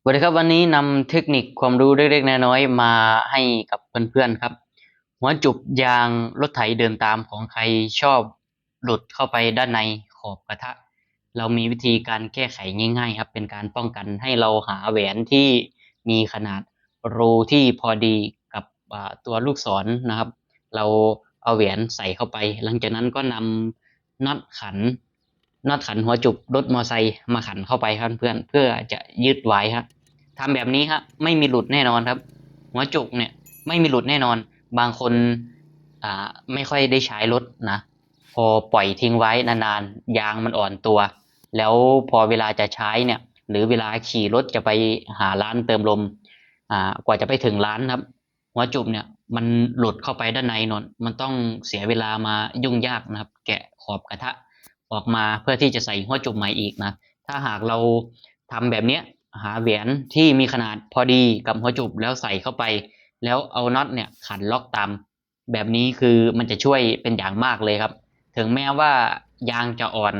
สวัสดีครับวันนี้นำเทคนิคความรู้เล็กๆน้อยๆมาให้กับเพื่อนๆครับ หัวจุบยางรถไถเดินตามของใครชอบหลุดเข้าไปด้านในขอบกระทะ เรามีวิธีการแก้ไขง่าย ๆ ครับ เป็นการป้องกันให้เราหาแหวนที่มีขนาดรูที่พอดีกับตัวลูกศรนะครับ เราเอาแหวนใส่เข้าไป หลังจากนั้นก็นำน็อตขัน น็อตขันหัวจุกรถมอไซค์มาขันเข้าไปครับเพื่อนเพื่อจะยึดไว้ครับทำแบบนี้ครับไม่มีหลุดแน่นอนครับ หัวจุกเนี่ยไม่มีหลุดแน่นอน บางคนอ่าไม่ค่อยได้ใช้รถนะพอปล่อยทิ้งไว้นานๆยางมันอ่อนตัว แล้วพอเวลาจะใช้เนี่ยหรือเวลาขี่รถจะไปหาร้านเติมลมอ่ากว่าจะไปถึงร้านครับ หัวจุบเนี่ยมันหลุดเข้าไปด้านในนนมันต้องเสียเวลามายุ่งยากนะครับ แกะขอบกระทะ ออกมาเพื่อที่จะใส่หัวจุกใหม่อีกนะ ถ้าหากเราทำแบบเนี้ยหาแหวนที่มีขนาดพอดีกับหัวจุบแล้วใส่เข้าไป แล้วเอาน็อตเนี่ยขันล็อกตามแบบนี้คือมันจะช่วยเป็นอย่างมากเลยครับ ถึงแม้ว่ายางจะอ่อน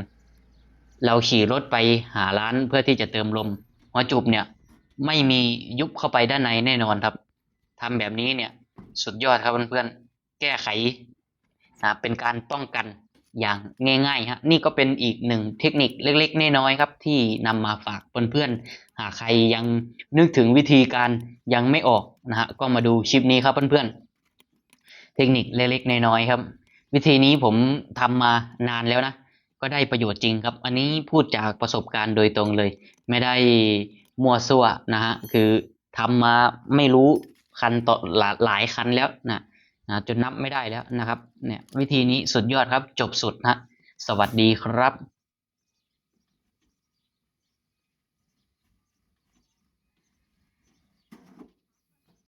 เราขี่รถไปหาร้านเพื่อที่จะเติมลม หัวจุบเนี่ย ไม่มียุบเข้าไปด้านในแน่นอนครับทำแบบนี้เนี่ย สุดยอดครับเพื่อนๆแก้ไขนะเป็นการป้องกัน อย่างง่ายๆฮะนี่ก็เป็นอีกหนึ่งเทคนิคเล็กๆน้อยๆครับ ที่นำมาฝากเพื่อนๆหากใครยังนึกถึงวิธีการยังไม่ออกนะฮะก็มาดูคลิปนี้ครับเพื่อนๆเทคนิคเล็กๆน้อยๆครับ วิธีนี้ผมทำมานานแล้วนะ ก็ได้ประโยชน์จริงครับ อันนี้พูดจากประสบการณ์โดยตรงเลย ไม่ได้มั่วซั่วนะฮะคือทำมาไม่รู้คันต่อหลายคันแล้วนะ นะจนนับไม่ได้แล้วนะครับเนี่ยวิธีนี้สุดยอดครับจบสุดนะสวัสดีครับ